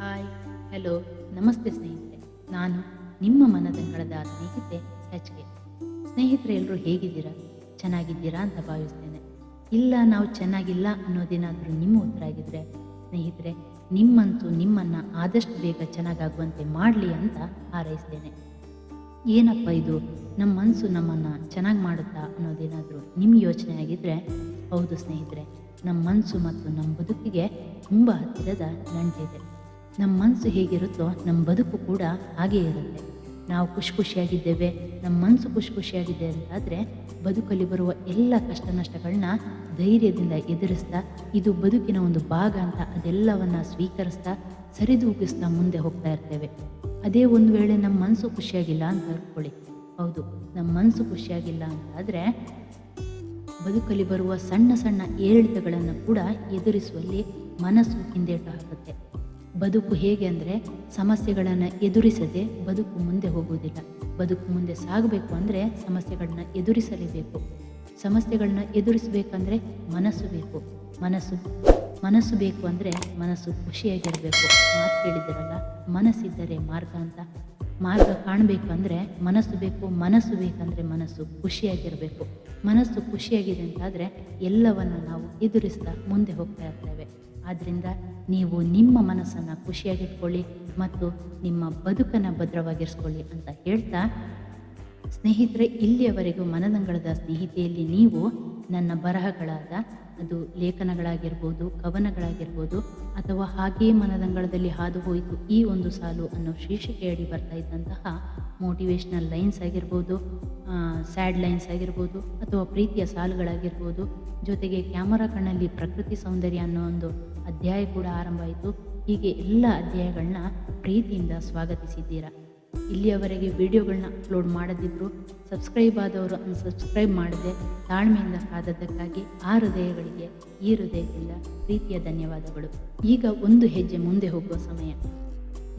Hi hello ನಮಸ್ತೆ ಸ್ನೇಹಿತರೆ. ನಾನು ನಿಮ್ಮ ಮನದಂಗಳದ ಸ್ನೇಹಿತೆ ಎಚ್ ಕೆ ಸ್ನೇಹಿತರೆ ಎಲ್ಲರೂ ಹೇಗಿದ್ದೀರಾ? ಚೆನ್ನಾಗಿದ್ದೀರಾ ಅಂತ ಭಾವಿಸ್ತೇನೆ. ಇಲ್ಲ, ನಾವು ಚೆನ್ನಾಗಿಲ್ಲ ಅನ್ನೋದೇನಾದರೂ ನಿಮ್ಮ ಉತ್ತರ ಆಗಿದ್ರೆ, ಸ್ನೇಹಿತರೆ, ನಿಮ್ಮಂತೂ ನಿಮ್ಮನ್ನು ಆದಷ್ಟು ಬೇಗ ಚೆನ್ನಾಗಾಗುವಂತೆ ಮಾಡಲಿ ಅಂತ ಹಾರೈಸ್ತೇನೆ. ಏನಪ್ಪ ಇದು? ನಮ್ಮ ಮನಸ್ಸು ನಮ್ಮನ್ನು ಚೆನ್ನಾಗಿ ಮಾಡುತ್ತಾ ಅನ್ನೋದೇನಾದರೂ ನಿಮ್ಮ ಯೋಚನೆ ಆಗಿದ್ದರೆ ಹೌದು ಸ್ನೇಹಿತರೆ, ನಮ್ಮ ಮನಸ್ಸು ಮತ್ತು ನಮ್ಮ ಬದುಕಿಗೆ ತುಂಬ ಹತ್ತಿರದ ನಂಟಿದೆ. ನಮ್ಮ ಮನಸ್ಸು ಹೇಗಿರುತ್ತೋ ನಮ್ಮ ಬದುಕು ಕೂಡ ಹಾಗೇ ಇರುತ್ತೆ. ನಾವು ಖುಷಿ ಖುಷಿಯಾಗಿದ್ದೇವೆ ನಮ್ಮ ಮನಸ್ಸು ಖುಷಿ ಖುಷಿಯಾಗಿದೆ ಅಂತಾದರೆ ಬದುಕಲ್ಲಿ ಬರುವ ಎಲ್ಲ ಕಷ್ಟ ನಷ್ಟಗಳನ್ನ ಧೈರ್ಯದಿಂದ ಎದುರಿಸ್ತಾ, ಇದು ಬದುಕಿನ ಒಂದು ಭಾಗ ಅಂತ ಅದೆಲ್ಲವನ್ನು ಸ್ವೀಕರಿಸ್ತಾ, ಸರಿದೂಗಿಸ್ತಾ ಮುಂದೆ ಹೋಗ್ತಾ ಇರ್ತೇವೆ. ಅದೇ ಒಂದು ವೇಳೆ ನಮ್ಮ ಮನಸ್ಸು ಖುಷಿಯಾಗಿಲ್ಲ ಅಂತ ಹೇಳ್ಕೊಳ್ಳಿ ಹೌದು, ನಮ್ಮ ಮನಸ್ಸು ಖುಷಿಯಾಗಿಲ್ಲ ಅಂತಾದರೆ ಬದುಕಲ್ಲಿ ಬರುವ ಸಣ್ಣ ಸಣ್ಣ ಏರಿಳಿತಗಳನ್ನು ಕೂಡ ಎದುರಿಸುವಲ್ಲಿ ಮನಸ್ಸು ಹಿಂದೇಟು ಹಾಕುತ್ತೆ. ಬದುಕು ಹೇಗೆ ಅಂದರೆ ಸಮಸ್ಯೆಗಳನ್ನು ಎದುರಿಸದೆ ಬದುಕು ಮುಂದೆ ಹೋಗುವುದಿಲ್ಲ. ಬದುಕು ಮುಂದೆ ಸಾಗಬೇಕು ಅಂದರೆ ಸಮಸ್ಯೆಗಳನ್ನ ಎದುರಿಸಲೇಬೇಕು. ಸಮಸ್ಯೆಗಳನ್ನ ಎದುರಿಸಬೇಕಂದ್ರೆ ಮನಸ್ಸು ಬೇಕು. ಮನಸ್ಸು ಮನಸ್ಸು ಬೇಕು ಅಂದರೆ ಮನಸ್ಸು ಖುಷಿಯಾಗಿರಬೇಕು. ಮಾತು ಕೇಳಿದಿರಲ್ಲ ಮನಸ್ಸಿದ್ದರೆ ಮಾರ್ಗ ಅಂತ ಮಾರ್ಗ ಕಾಣಬೇಕು ಅಂದರೆ ಮನಸ್ಸು ಬೇಕು, ಮನಸ್ಸು ಬೇಕಂದರೆ ಮನಸ್ಸು, ಖುಷಿಯಾಗಿರಬೇಕು. ಮನಸ್ಸು ಖುಷಿಯಾಗಿದೆ ಅಂತಾದರೆ ಎಲ್ಲವನ್ನು ನಾವು ಎದುರಿಸ್ತಾ ಮುಂದೆ ಹೋಗ್ತಾ ಇರ್ತೇವೆ. ಆದ್ದರಿಂದ ನೀವು ನಿಮ್ಮ ಮನಸ್ಸನ್ನು ಖುಷಿಯಾಗಿಟ್ಕೊಳ್ಳಿ ಮತ್ತು ನಿಮ್ಮ ಬದುಕನ್ನು ಭದ್ರವಾಗಿರಿಸ್ಕೊಳ್ಳಿ ಅಂತ ಹೇಳ್ತಾ, ಸ್ನೇಹಿತರೆ, ಇಲ್ಲಿಯವರೆಗೂ ಮನದಂಗಳದ ಸ್ನೇಹಿತೆಯಲ್ಲಿ ನೀವು ನನ್ನ ಬರಹಗಳಾದ ಅದು ಲೇಖನಗಳಾಗಿರ್ಬೋದು, ಕವನಗಳಾಗಿರ್ಬೋದು, ಅಥವಾ ಹಾಗೆಯೇ ಮನದಂಗಳದಲ್ಲಿ ಹಾದು ಹೋಯಿತು ಈ ಒಂದು ಸಾಲು ಅನ್ನೋ ಶೀರ್ಷಿಕೆಯಡಿ ಬರ್ತಾ ಇದ್ದಂತಹ ಮೋಟಿವೇಶ್ನಲ್ ಲೈನ್ಸ್ ಆಗಿರ್ಬೋದು ಸ್ಯಾಡ್ ಲೈನ್ಸ್ ಆಗಿರ್ಬೋದು, ಅಥವಾ ಪ್ರೀತಿಯ ಸಾಲುಗಳಾಗಿರ್ಬೋದು, ಜೊತೆಗೆ ಕ್ಯಾಮರಾ ಕಣ್ಣಲ್ಲಿ ಪ್ರಕೃತಿ ಸೌಂದರ್ಯ ಅನ್ನೋ ಒಂದು ಅಧ್ಯಾಯ ಕೂಡ ಆರಂಭ ಆಯಿತು. ಹೀಗೆ ಎಲ್ಲ ಅಧ್ಯಾಯಗಳನ್ನ ಪ್ರೀತಿಯಿಂದ ಸ್ವಾಗತಿಸಿದ್ದೀರಾ? ಇಲ್ಲಿಯವರೆಗೆ ವಿಡಿಯೋಗಳನ್ನ ಅಪ್ಲೋಡ್ ಮಾಡದಿದ್ದರೂ ಸಬ್ಸ್ಕ್ರೈಬ್ ಆದವರು ಅನ್ಸಬ್ಸ್ಕ್ರೈಬ್ ಮಾಡದೆ ತಾಳ್ಮೆಯಿಂದ ಕಾದದ್ದಕ್ಕಾಗಿ ಆ ಹೃದಯಗಳಿಗೆ ಈ ಹೃದಯದಿಂದ ಪ್ರೀತಿಯ ಧನ್ಯವಾದಗಳು. ಈಗ ಒಂದು ಹೆಜ್ಜೆ ಮುಂದೆ ಹೋಗುವ ಸಮಯ.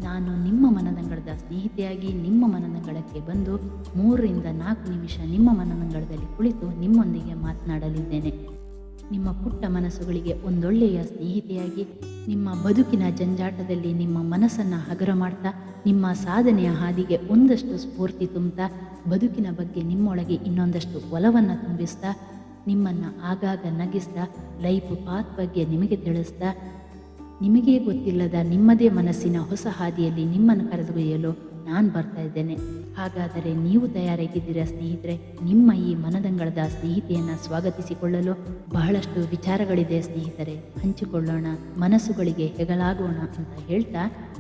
ನಾನು ನಿಮ್ಮ ಮನನಂಗಳದ ಸ್ನೇಹಿತೆಯಾಗಿ ನಿಮ್ಮ ಮನನಂಗಳಕ್ಕೆ ಬಂದು ಮೂರರಿಂದ ನಾಲ್ಕು ನಿಮಿಷ ನಿಮ್ಮ ಮನನಂಗಳದಲ್ಲಿ ಕುಳಿತು ನಿಮ್ಮೊಂದಿಗೆ ಮಾತನಾಡಲಿದ್ದೇನೆ. ನಿಮ್ಮ ಪುಟ್ಟ ಮನಸ್ಸುಗಳಿಗೆ ಒಂದೊಳ್ಳೆಯ ಸ್ನೇಹಿತೆಯಾಗಿ, ನಿಮ್ಮ ಬದುಕಿನ ಜಂಜಾಟದಲ್ಲಿ ನಿಮ್ಮ ಮನಸ್ಸನ್ನು ಹಗರ ಮಾಡ್ತಾ, ನಿಮ್ಮ ಸಾಧನೆಯ ಹಾದಿಗೆ ಒಂದಷ್ಟು ಸ್ಫೂರ್ತಿ ತುಂಬುತ್ತಾ, ಬದುಕಿನ ಬಗ್ಗೆ ನಿಮ್ಮೊಳಗೆ ಇನ್ನೊಂದಷ್ಟು ಒಲವನ್ನು ತುಂಬಿಸ್ತಾ, ನಿಮ್ಮನ್ನು ಆಗಾಗ ನಗಿಸ್ತಾ, ಲೈಫ್ ಪಾತ್ ಬಗ್ಗೆ ನಿಮಗೆ ತಿಳಿಸ್ತಾ, ನಿಮಗೇ ಗೊತ್ತಿಲ್ಲದ ನಿಮ್ಮದೇ ಮನಸ್ಸಿನ ಹೊಸ ಹಾದಿಯಲ್ಲಿ ನಿಮ್ಮನ್ನು ಕರೆದೊಯ್ಯಲು ನಾನು ಬರ್ತಾ ಇದ್ದೇನೆ. ಹಾಗಾದರೆ ನೀವು ತಯಾರಾಗಿದ್ದೀರಾ ಸ್ನೇಹಿತರೆ? ನಿಮ್ಮ ಈ ಮನದಂಗಳದ ಸ್ನೇಹಿತೆಯನ್ನು ಸ್ವಾಗತಿಸಿಕೊಳ್ಳಲು ಬಹಳಷ್ಟು ವಿಚಾರಗಳಿದೆ ಸ್ನೇಹಿತರೆ. ಹಂಚಿಕೊಳ್ಳೋಣ, ಮನಸ್ಸುಗಳಿಗೆ ಹೆಗಲಾಗೋಣ ಅಂತ ಹೇಳ್ತಾ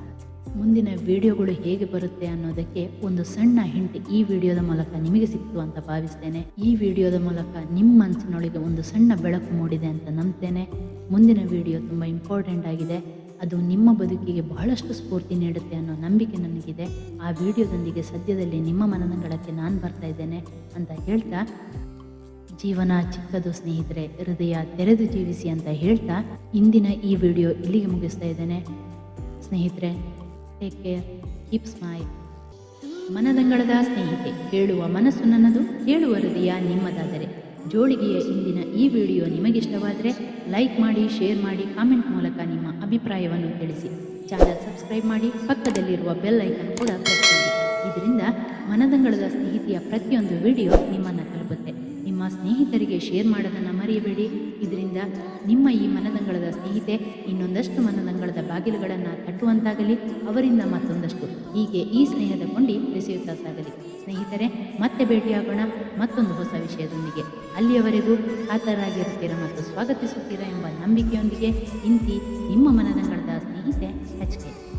ಮುಂದಿನ ವಿಡಿಯೋಗಳು ಹೇಗೆ ಬರುತ್ತೆ ಅನ್ನೋದಕ್ಕೆ ಒಂದು ಸಣ್ಣ ಹಿಂಟ್ ಈ ವಿಡಿಯೋದ ಮೂಲಕ ನಿಮಗೆ ಸಿಕ್ತು ಅಂತ ಭಾವಿಸ್ತೇನೆ. ಈ ವಿಡಿಯೋದ ಮೂಲಕ ನಿಮ್ಮ ಮನಸ್ಸಿನೊಳಗೆ ಒಂದು ಸಣ್ಣ ಬೆಳಕು ಮೂಡಿದೆ ಅಂತ ನಂಬ್ತೇನೆ. ಮುಂದಿನ ವಿಡಿಯೋ ತುಂಬ ಇಂಪಾರ್ಟೆಂಟ್ ಆಗಿದೆ. ಅದು ನಿಮ್ಮ ಬದುಕಿಗೆ ಬಹಳಷ್ಟು ಸ್ಫೂರ್ತಿ ನೀಡುತ್ತೆ ಅನ್ನೋ ನಂಬಿಕೆ ನನಗಿದೆ. ಆ ವಿಡಿಯೋದೊಂದಿಗೆ ಸದ್ಯದಲ್ಲಿ ನಿಮ್ಮ ಮನನಗಳಕ್ಕೆ ನಾನು ಬರ್ತಾ ಇದ್ದೇನೆ ಅಂತ ಹೇಳ್ತಾ, ಜೀವನ ಚಿಕ್ಕದು ಸ್ನೇಹಿತರೆ, ಹೃದಯ ತೆರೆದು ಜೀವಿಸಿ ಅಂತ ಹೇಳ್ತಾ ಇಂದಿನ ಈ ವಿಡಿಯೋ ಇಲ್ಲಿಗೆ ಮುಗಿಸ್ತಾ ಇದ್ದೇನೆ. ಸ್ನೇಹಿತರೆ ಟೇಕ್ ಕೇರ್ ಕೀಪ್ ಸ್ಮೈಲ್ ಮನದಂಗಳದ ಸ್ನೇಹಿತೆ, ಕೇಳುವ ಮನಸ್ಸು ನನ್ನದು, ಕೇಳುವ ಹೃದಯ ನಿಮ್ಮದಾದರೆ. ಜೋಳಿಗೆಯ ಇಂದಿನ ಈ ವಿಡಿಯೋ ನಿಮಗಿಷ್ಟವಾದರೆ ಲೈಕ್ ಮಾಡಿ, ಶೇರ್ ಮಾಡಿ, ಕಾಮೆಂಟ್ ಮೂಲಕ ನಿಮ್ಮ ಅಭಿಪ್ರಾಯವನ್ನು ತಿಳಿಸಿ. ಚಾನಲ್ ಸಬ್ಸ್ಕ್ರೈಬ್ ಮಾಡಿ, ಪಕ್ಕದಲ್ಲಿರುವ ಬೆಲ್ ಐಕನ್ ಕೂಡ ಪ್ರೆಸ್ ಇದರಿಂದ ಮನದಂಗಳದ ಸ್ನೇಹಿತಿಯ ಪ್ರತಿಯೊಂದು ವಿಡಿಯೋ ನಿಮ್ಮನ್ನು ತಲುಪುತ್ತೆ. ನಿಮ್ಮ ಸ್ನೇಹಿತರಿಗೆ ಶೇರ್ ಮಾಡೋದನ್ನು ಮರೆಯಬೇಡಿ ಇದರಿಂದ ನಿಮ್ಮ ಈ ಮನದಂಗಳದ ಸ್ನೇಹಿತೆ ಇನ್ನೊಂದಷ್ಟು ಮನದಂಗಳದ ಬಾಗಿಲುಗಳನ್ನು ತಟ್ಟುವಂತಾಗಲಿ. ಅವರಿಂದ ಮತ್ತೊಂದಷ್ಟು ಹೀಗೆ ಈ ಸ್ನೇಹದ ಕೊಂಡಿ ಬೆಸೆಯುತ್ತಾಗಲಿ ಸ್ನೇಹಿತರೆ, ಮತ್ತೆ ಭೇಟಿಯಾಗೋಣ. ಮತ್ತೊಂದು ಹೊಸ ವಿಷಯದೊಂದಿಗೆ. ಅಲ್ಲಿಯವರೆಗೂ ಕಾತರಾಗಿರುತ್ತೀರಾ ಮತ್ತು ಸ್ವಾಗತಿಸುತ್ತೀರಾ ಎಂಬ ನಂಬಿಕೆಯೊಂದಿಗೆ ಇಂತಿ ನಿಮ್ಮ ಮನದಂಗಳದ ಸ್ನೇಹಿತೆ ಎಚ್ ಕೆ